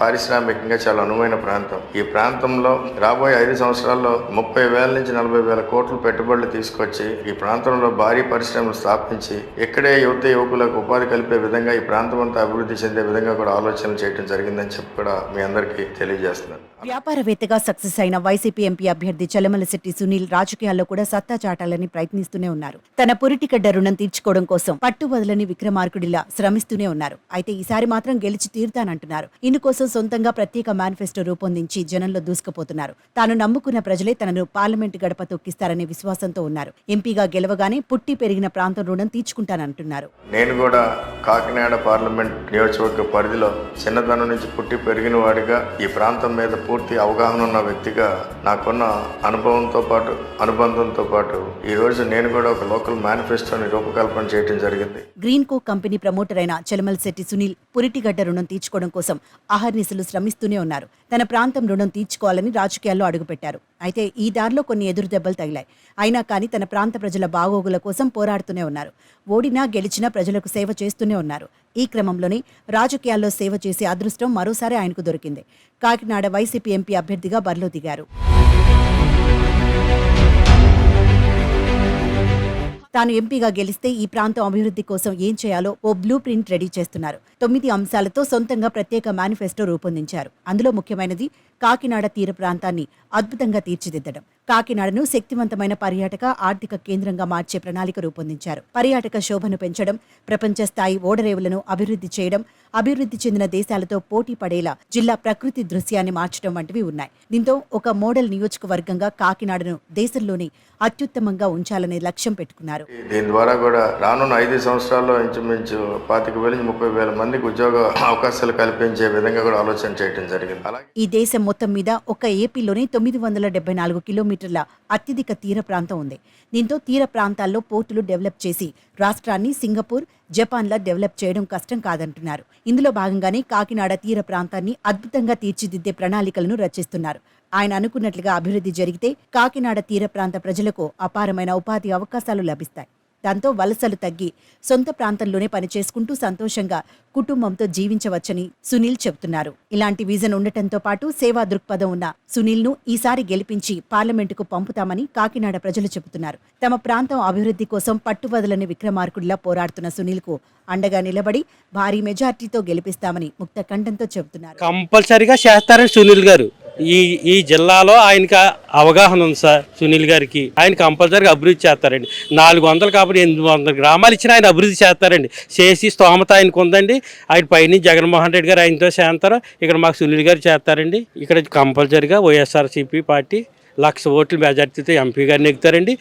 పారిశ్రామికంగా చాలా అనువైన ప్రాంతం. ఈ ప్రాంతంలో రాబోయే ఐదు సంవత్సరాల్లో ముప్పై వేల నుంచి నలభై వేల కోట్లు పెట్టుబడులు తీసుకొచ్చి ఈ ప్రాంతంలో భారీ పరిశ్రమలు స్థాపించి ఇక్కడే యువత యువకులకు ఉపాధి కలిపే విధంగా ఈ ప్రాంతం అంతా అభివృద్ధి చెందే విధంగా కూడా ఆలోచనలు చేయడం జరిగిందని చెప్పి కూడా మీ అందరికీ తెలియజేస్తున్నాను. వ్యాపారవేత్తగా సక్సెస్ అయిన వైసీపీ ఎంపీ అభ్యర్థి చలమలశెట్టి సునీల్ రాజకీయాల్లో కూడా సత్తా చాటాలని ప్రయత్నిస్తూనే ఉన్నారు. తన పురిటిగడ్డ రుణం తీర్చుకోవడం కోసం పట్టువదలని విక్రమార్కుడిలా శ్రమిస్తూనే ఉన్నారు. అయితే ఈసారి మాత్రం గెలిచి తీరుతానంటున్నారు. ఇందుకోసం సొంతంగా ప్రత్యేక మేనిఫెస్టో రూపొందించి జనంలో దూసుకుపోతున్నారు. తాను నమ్ముకున్న ప్రజలే తనను పార్లమెంటు గడప తొక్కిస్తారనే విశ్వాసంతో ఉన్నారు. ఎంపీగా గెలవగానే పుట్టి పెరిగిన ప్రాంతం రుణం తీర్చుకుంటానంటున్నారు. నేను కూడా కాకినాడ పార్లమెంట్ నియోజకవర్గ పరిధిలో చిన్నతనం నుంచి పుట్టి పెరిగిన వాడిగా ఈ ప్రాంతం మీద పూర్తి అవగాహన ఉన్న వ్యక్తిగా నాకున్న అనుభవంతో పాటు అనుబంధంతో పాటు ఈ రోజు నేను కూడా ఒక లోకల్ మేనిఫెస్టోని రూపకల్పన చేయడం జరిగింది. గ్రీన్ కో కంపెనీ ప్రమోటర్ అయిన చలమల్ శెట్టి సునీల్ పురిటిగడ్డ రుణం తీర్చుకోవడం కోసం అహర్నిశలు శ్రమిస్తూనే ఉన్నారు. తన ప్రాంతం రుణం తీర్చుకోవాలని రాజకీయాల్లో అడుగుపెట్టారు. అయితే ఈ దారిలో కొన్ని ఎదురు దెబ్బలు తగిలాయి. అయినా కానీ తన ప్రాంత ప్రజల బాగోగుల కోసం పోరాడుతూనే ఉన్నారు. ఓడినా గెలిచినా ప్రజలకు సేవ చేస్తూనే ఉన్నారు. ఈ క్రమంలోనే రాజకీయాల్లో సేవ చేసే అదృష్టం మరోసారి ఆయనకు దొరికింది. కాకినాడ వైసీపీ ఎంపీ అభ్యర్థిగా బరిలో దిగారు. తాను ఎంపీగా గెలిస్తే ఈ ప్రాంతం అభివృద్ధి కోసం ఏం చేయాలో ఓ బ్లూ ప్రింట్ రెడీ చేస్తున్నారు. తొమ్మిది అంశాలతో సొంతంగా ప్రత్యేక మేనిఫెస్టో రూపొందించారు. అందులో ముఖ్యమైనది కాకినాడ తీర ప్రాంతాన్ని అద్భుతంగా తీర్చిదిద్దడం. కాకినాడను శక్తివంతమైన పర్యాటక ఆర్థిక కేంద్రంగా మార్చే ప్రణాళిక రూపొందించారు. పర్యాటక శోభను పెంచడం ప్రపంచ స్థాయి ఓడరేవులను అభివృద్ధి చేయడం అభివృద్ధి చెందిన దేశాలతో పోటీ పడేలా జిల్లా ప్రకృతి దృశ్యాన్ని మార్చడం వంటివి ఉన్నాయి. దీంతో ఒక మోడల్ నియోజకవర్గంగా కాకినాడను దేశంలోనే అత్యుత్తమంగా ఉంచాలనే లక్ష్యం పెట్టుకున్నారు. దీని ద్వారా కూడా రానున్న ఐదు సంవత్సరాల్లో ఇంచుమించు పాతిక వేల ముప్పై వేల మందికి ఉద్యోగ అవకాశాలు కల్పించే విధంగా కూడా ఆలోచన చేయడం జరిగింది. ఈ దేశం మొత్తం మీద ఒక్క ఏపీలోనే తొమ్మిది వందల డెబ్బై నాలుగు కిలోమీటర్ల అత్యధిక తీర ప్రాంతం ఉంది. దీంతో తీర ప్రాంతాల్లో పోర్టులు డెవలప్ చేసి రాష్ట్రాన్ని సింగపూర్ జపాన్లా డెవలప్ చేయడం కష్టం కాదంటున్నారు. ఇందులో భాగంగానే కాకినాడ తీర ప్రాంతాన్ని అద్భుతంగా తీర్చిదిద్దే ప్రణాళికలను రచిస్తున్నారు. ఆయన అనుకున్నట్లుగా అభివృద్ధి జరిగితే కాకినాడ తీర ప్రాంత ప్రజలకు అపారమైన ఉపాధి అవకాశాలు లభిస్తాయి. దాంతో వలసలు తగ్గి సొంత ప్రాంతంలోనే పనిచేసుకుంటూ సంతోషంగా కుటుంబంతో జీవించవచ్చని సునీల్ చెబుతున్నారు. ఇలాంటి విజన్ ఉండటంతో పాటు సేవా దృక్పథం ఉన్న సునీల్ను ఈసారి గెలిపించి పార్లమెంటుకు పంపుతామని కాకినాడ ప్రజలు చెబుతున్నారు. తమ ప్రాంతం అభివృద్ధి కోసం పట్టువదలని విక్రమార్కుడిలా పోరాడుతున్న సునీల్కు అండగా నిలబడి భారీ మెజార్టీతో గెలిపిస్తామని ముక్త కంఠంతో చెబుతున్నారు. కంపల్సరిగా చేస్తారని సునీల్ గారు. ఈ ఈ జిల్లాలో ఆయనకి అవగాహన ఉంది సార్ సునీల్ గారికి. ఆయన కంపల్సరీగా అభివృద్ధి చేస్తారండి. నాలుగు వందలు కాబట్టి ఎనిమిది వందల గ్రామాలు ఇచ్చిన ఆయన అభివృద్ధి చేస్తారండి. చేసి స్తోమత ఆయనకు ఉందండి. ఆయన పైన జగన్మోహన్ రెడ్డి గారు ఆయనతో చేస్తారు. ఇక్కడ మాకు సునీల్ గారు చేస్తారండి. ఇక్కడ కంపల్సరీగా వైఎస్ఆర్సీపీ పార్టీ లక్ష ఓట్ల మెజార్టీతో ఎంపీ గారిని ఎక్కుతారండి